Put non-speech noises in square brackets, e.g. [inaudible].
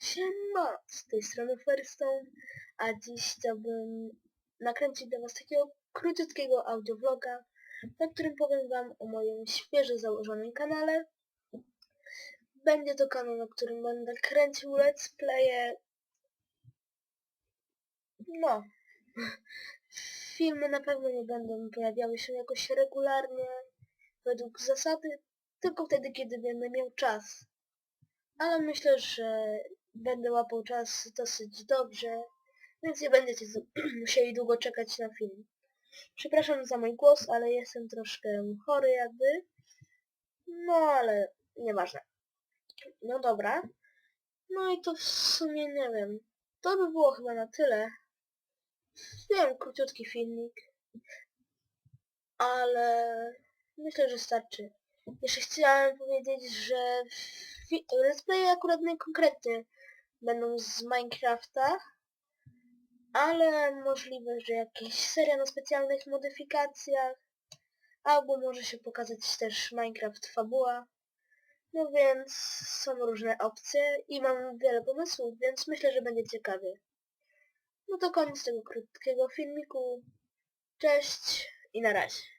Siema, z tej strony Firestone, a dziś chciałbym nakręcić dla Was takiego króciutkiego audiovloga, na którym powiem Wam o moim świeżo założonym kanale. Będzie to kanał, na którym będę kręcił let's playe. No. Filmy na pewno nie będą pojawiały się jakoś regularnie, według zasady, tylko wtedy, kiedy będę miał czas. Ale myślę, że będę łapał czas dosyć dobrze, więc nie będziecie [clears throat] musieli długo czekać na film. Przepraszam za mój głos, ale jestem troszkę chory jakby. No ale nieważne. No dobra. No i to w sumie nie wiem. To by było chyba na tyle. Wiem, króciutki filmik. Ale myślę, że starczy. Jeszcze chciałem powiedzieć, że let's play akurat nie konkretnie będą z Minecrafta, ale możliwe, że jakieś seria na specjalnych modyfikacjach, albo może się pokazać też Minecraft fabuła. No więc są różne opcje i mam wiele pomysłów, więc myślę, że będzie ciekawie. No to koniec tego krótkiego filmiku. Cześć i na razie.